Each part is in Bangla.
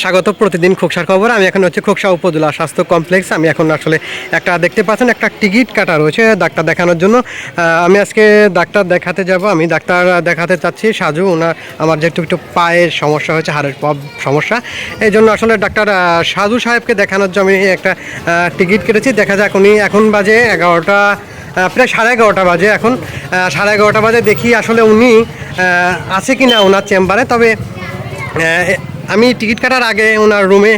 স্বাগত প্রতিদিন খোকসার খবর। আমি এখন হচ্ছে খোকসা উপজেলা স্বাস্থ্য কমপ্লেক্স। আমি এখন আসলে একটা দেখতে পাচ্ছেন, একটা টিকিট কাটা রয়েছে ডাক্তার দেখানোর জন্য। আমি আজকে ডাক্তার দেখাতে যাব। আমি ডাক্তার দেখাতে চাচ্ছি সাজু। ওনার আমার যেহেতু একটু পায়ের সমস্যা হয়েছে, হাড়ের সমস্যা। এই জন্য আসলে ডাক্তার সাজু সাহেবকে দেখানোর জন্য আমি একটা টিকিট কেটেছি। দেখা যাক উনি এখন বাজে এগারোটা প্রায় সাড়ে এগারোটা বাজে এখন। সাড়ে এগারোটা বাজে দেখি আসলে উনি আছে কি না ওনার চেম্বারে। তবে আমি টিকিট কাটার আগে ওনার রুমে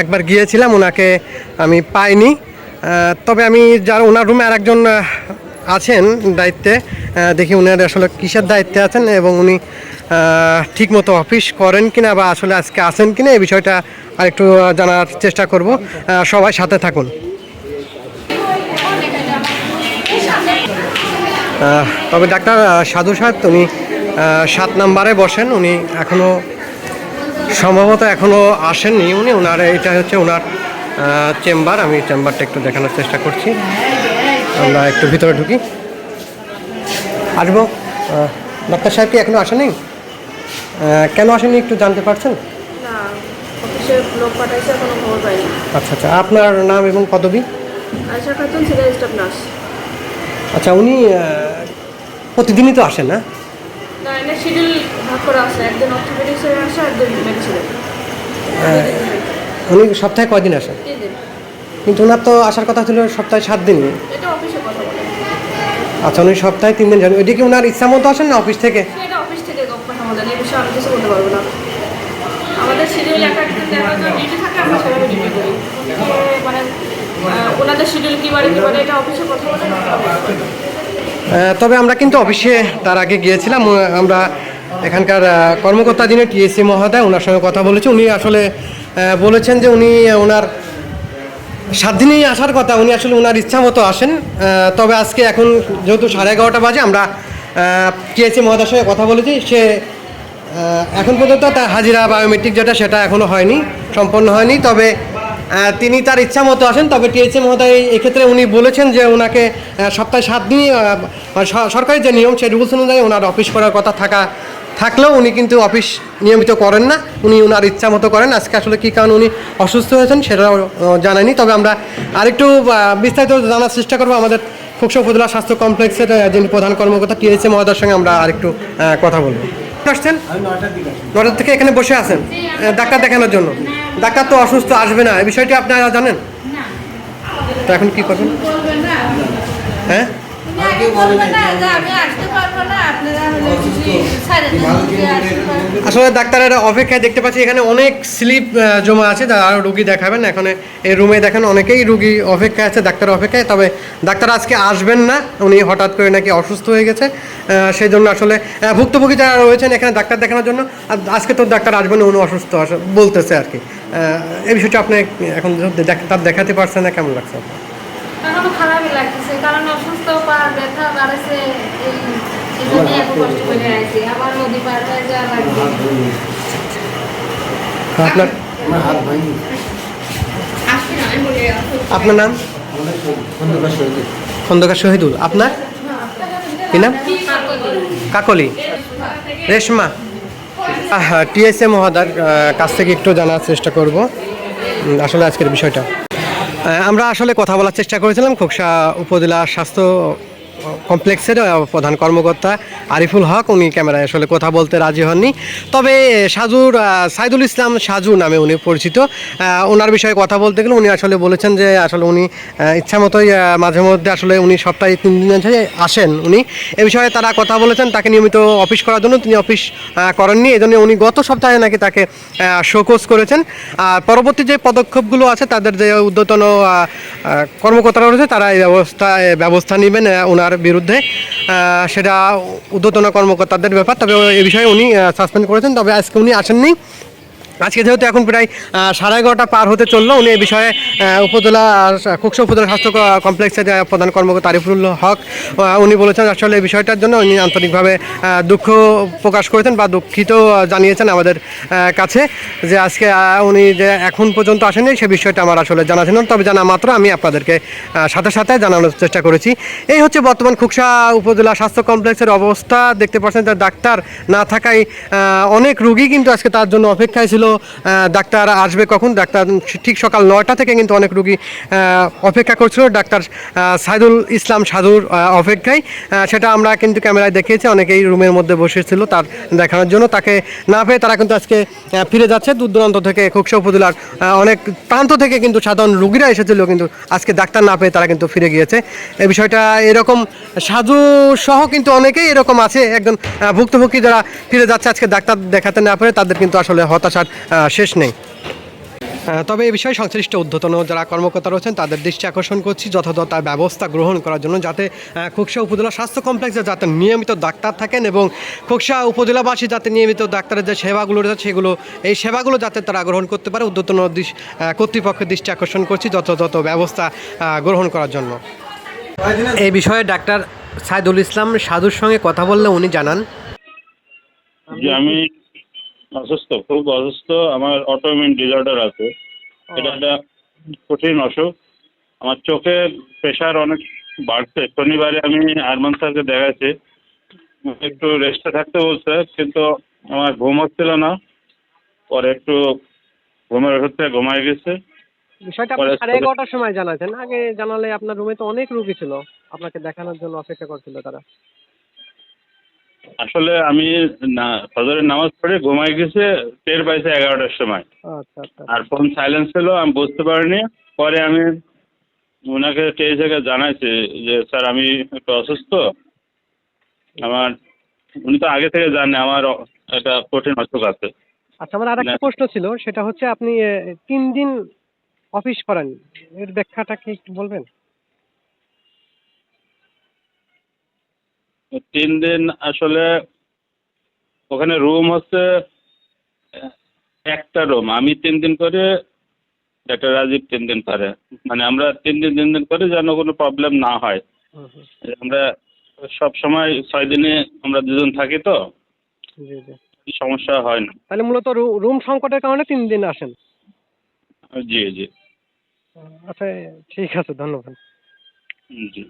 একবার গিয়েছিলাম, ওনাকে আমি পাইনি। তবে আমি যার ওনার রুমে আরেকজন আছেন দায়িত্বে দেখি উনার আসলে কিসের দায়িত্বে আছেন এবং উনি ঠিক মতো অফিস করেন কিনা বা আসলে আজকে আসেন কিনা এই বিষয়টা আরেকটু জানার চেষ্টা করব। সবাই সাথে থাকুন। তবে ডাক্তার সাধু সাহেব, উনি সাত নাম্বারে বসেন, উনি এখনও সম্ভবত এখনও আসেননি উনি। ওনার এটা হচ্ছে ওনার চেম্বার। আমি চেম্বারটা একটু দেখানোর চেষ্টা করছি। আমরা একটু ভিতরে ঢুকি। আসব? ডাক্তার সাহেব কি এখনও আসেনি কেন আসেনি একটু জানতে পারছেন? আচ্ছা আচ্ছা। আপনার নাম এবং পদবী? আচ্ছা উনি প্রতিদিনই তো আসেন না? না এনে শিডিউল ভাগ করা আছে। একদিন অর্থোপেডিক্সের আসে একদিন মেডিসিনের উনি সপ্তাহে কয়দিন আসেন তিন দিন কিন্তু ওনার তো আসার কথা ছিল সপ্তাহে সাত দিন। এটা অফিসে কথা বলে। আচ্ছা উনি সপ্তাহে তিন দিন যান ওইটা কি ওনার ইচ্ছা মতো আসেন না অফিস থেকে? সেটা অফিস থেকে কথা বলেন এই বিষয়ে আমি কিছু বলতে পারব না। আমাদের শিডিউল এক একদিন দেখা যায় ডিউটি থাকে আমরা সেভাবে ডিউটি করি। মানে ওনাদের শিডিউল কী বারে কী বারে এটা অফিসে কথা বলে তবে আমরা কিন্তু অফিসে তার আগে গিয়েছিলাম। আমরা এখানকার কর্মকর্তা যিনি টিএসসি মহোদয় ওনার সঙ্গে কথা বলেছি। উনি আসলে বলেছেন যে উনি ওনার সাত দিনেই আসার কথা, উনি আসলে ওনার ইচ্ছা মতো আসেন। তবে আজকে এখন যেহেতু সাড়ে এগারোটা বাজে, আমরা টিএসসি মহোদয়ের সঙ্গে কথা বলেছি। সে এখন পর্যন্ত তার হাজিরা বায়োমেট্রিক যেটা, সেটা এখনও হয়নি, সম্পন্ন হয়নি। তবে তিনি তার ইচ্ছা মতো আসেন তবে টিএসসি মহোদয় এক্ষেত্রে উনি বলেছেন যে ওনাকে সপ্তাহে সাত দিনই সরকারি যে নিয়ম সেই রুলস অনুযায়ী ওনার অফিস করার কথা থাকা থাকলেও উনি কিন্তু অফিস নিয়মিত করেন না। উনি ওনার ইচ্ছা মতো করেন। আজকে আসলে কী কারণ উনি অসুস্থ হয়েছেন সেটাও জানায়নি। তবে আমরা আরেকটু বিস্তারিত জানার চেষ্টা করব। আমাদের ফুকসা উপজেলা স্বাস্থ্য কমপ্লেক্সের যিনি প্রধান কর্মকর্তা টিএসএ মহোদয়ের সঙ্গে আমরা আরেকটু কথা বলব। আসছেন? নটার থেকে এখানে বসে আছেন? ডাক্তার দেখানোর জন্য। ডাক্তার তো অসুস্থ আসবে না। এই বিষয়টি আপনারা জানেন? তো এখন কি করবেন? হ্যাঁ? আমি আসতে পারব না আপনারা আসলে ডাক্তারের অপেক্ষায় দেখতে পাচ্ছি, এখানে অনেক স্লিপ জমা আছে যারা আরও রুগী দেখাবেন। এখানে এই রুমে দেখেন অনেকেই রুগী অপেক্ষায় আছে, ডাক্তার অপেক্ষায়। তবে ডাক্তার আজকে আসবেন না, উনি হঠাৎ করে নাকি অসুস্থ হয়ে গেছে। সেই জন্য আসলে ভুক্তভোগী যারা রয়েছেন এখানে ডাক্তার দেখানোর জন্য আজকে তো ডাক্তার আসবেন উনি অসুস্থ বলতেছে আর কি। এই বিষয়টা আপনি এখন তার দেখাতে পারছেন না, কেমন লাগছে আপনার? খারাপই কারণ অসুস্থ, পা ব্যথা বাড়াছে, এই জন্য এত কষ্ট করে আছি আবার নদী পার হয়ে যাওয়া লাগবে আপনার আপনার নাম? খন্দকার শহীদুল। আপনার? কি নাম? কাকলি। রেশমা। টিএসএ মহোদয়ের আহ, কাছ থেকে একটু জানার চেষ্টা করব। আসলে আজকের বিষয়টা। আমরা আসলে কথা বলার চেষ্টা করেছিলাম খোকসা উপজেলা স্বাস্থ্য কমপ্লেক্সের প্রধান কর্মকর্তা আরিফুল হক উনি ক্যামেরায় আসলে কথা বলতে রাজি হননি। তবে সাজুর সাইদুল ইসলাম সাজু নামে উনি পরিচিত। ওনার বিষয়ে কথা বলতে গেলে উনি আসলে বলেছেন যে আসলে উনি ইচ্ছা মতোই মাঝে মধ্যে আসলে উনি সপ্তাহে তিন দিন আসেন উনি। এ বিষয়ে তারা কথা বলেছেন তাকে নিয়মিত অফিস করার জন্য। তিনি অফিস করেননি। এই জন্য উনি গত সপ্তাহে নাকি তাকে শোকোজ করেছেন। আর পরবর্তী যে পদক্ষেপগুলো আছে তাদের যে উদ্যতন কর্মকর্তারা রয়েছে তারা এই ব্যবস্থা ব্যবস্থা নেবেন আহ, ওনার বিরুদ্ধে সেটা উদ্যতন কর্মকর্তাদের ব্যাপার। তবে এই বিষয়ে উনি সাসপেন্ড করেছেন। তবে আজকে উনি আসেননি। আজকে যেহেতু এখন প্রায় সাড়ে এগারোটা পার হতে চলল, উনি এই বিষয়ে উপজেলা কুকসা উপজেলা স্বাস্থ্য ক- কমপ্লেক্সের যে প্রধান কর্মকর্তা আরিফুল হক উনি বলেছেন আসলে এই বিষয়টার জন্য উনি আন্তরিকভাবে দুঃখ প্রকাশ করেছেন বা দুঃখিত জানিয়েছেন আমাদের কাছে যে আজকে উনি যে এখন পর্যন্ত আসেনি সে বিষয়টা আমার আসলে জানা ছিল তবে জানা মাত্র আমি আপনাদেরকে সাথে সাথে জানানোর চেষ্টা করেছি। এই হচ্ছে বর্তমান খুকসা উপজেলা স্বাস্থ্য কমপ্লেক্সের অবস্থা। দেখতে পাচ্ছেন যে ডাক্তার না থাকায় অনেক রুগী কিন্তু আজকে তার জন্য অপেক্ষায় ছিল। ডাক্তার আসবে কখন? ডাক্তার ঠিক সকাল নয়টা থেকে কিন্তু অনেক রুগী অপেক্ষা করছিল। ডাক্তার সাইদুল ইসলাম সাধুর অপেক্ষায়। সেটা আমরা কিন্তু ক্যামেরায় দেখিয়েছি। অনেকেই রুমের মধ্যে বসেছিল তার দেখানোর জন্য। তাকে না পেয়ে তারা কিন্তু আজকে ফিরে যাচ্ছে। দূর দূরান্ত থেকে খোকসা উপজেলার অনেক প্রান্ত থেকে কিন্তু সাধারণ রুগীরা এসেছিল, কিন্তু আজকে ডাক্তার না পেয়ে তারা কিন্তু ফিরে গিয়েছে। এই বিষয়টা এরকম সাধু সহ কিন্তু অনেকেই এরকম আছে। একজন ভুক্তভোগী যারা ফিরে যাচ্ছে আজকে ডাক্তার দেখাতে না পারে তাদের কিন্তু আসলে হতাশার শেষ নেই। তবে এই বিষয়ে সংশ্লিষ্ট ঊর্ধ্বতন যারা কর্মকর্তা রয়েছেন, তাদের দৃষ্টি আকর্ষণ করছি যথাযথ ব্যবস্থা গ্রহণ করার জন্য যাতে খোকসা উপজেলা স্বাস্থ্য কমপ্লেক্সে যাতে নিয়মিত ডাক্তার থাকেন এবং খোকসা উপজেলাবাসী যাতে নিয়মিত ডাক্তারের যে সেবাগুলো রয়েছে, সেগুলো, এই সেবাগুলো যাতে তারা গ্রহণ করতে পারে। ঊর্ধ্বতন কর্তৃপক্ষের দৃষ্টি আকর্ষণ করছি যথাযথ ব্যবস্থা গ্রহণ করার জন্য। এই বিষয়ে ডাক্তার সাইদুল ইসলাম সাধুর সঙ্গে কথা বললে উনি জানান। যে আমি অসুস্থ খুব অসুস্থ। আমার অটোমিন ডিসঅর্ডার আছে। এটা একটা কঠিন অসুখ। আমার চোখে প্রেশার অনেক বাড়ছে। শনিবারে আমি আরমান স্যারকে দেখাচ্ছি একটু রেস্টে থাকতে বলছে কিন্তু আমার ঘুম হচ্ছিল না। পরে একটু ঘুমের ওষুধ থেকে ঘুমায় গেছে। বিষয়টা আপনি সাড়ে এগারোটার সময় জানাচ্ছেন আগে জানালে আপনার রুমে তো অনেক রুগী ছিল। আপনাকে দেখানোর জন্য অপেক্ষা করছিল তারা। আসলে আমি না ফজরের নামাজ পড়ে ঘুমায় গেছে টের পাইছে এগারোটার সময়। আচ্ছা আচ্ছা। আর ফোন সাইলেন্স ছিল আমি বুঝতে পারিনি। পরে আমি ওনাকে স্টেজ থেকে জানাইছি যে স্যার আমি একটু অসুস্থ। আমার উনি তো আগে থেকে জানে আমার একটা কঠিন অসুখ আছে। আচ্ছা আমার আর একটা প্রশ্ন ছিল সেটা হচ্ছে আপনি তিন দিন অফিস করেন। এর ব্যাখ্যাটা কি একটু বলবেন? তিন দিন আসলে ওখানে রুম হচ্ছে একটা রুম আমি তিন দিন করে ডাক্তার রাজীব তিন দিন করে মানে আমরা তিন দিন তিন দিন করে যেন কোনো প্রবলেম না হয়। আমরা সব সময় ছয় দিনে আমরা দুজন থাকি তো। জি জি। সমস্যা হয় না। তাহলে মূলত রুম সংকটের কারণে তিন দিন আসেন? জি জি। আচ্ছা ঠিক আছে ধন্যবাদ। জি।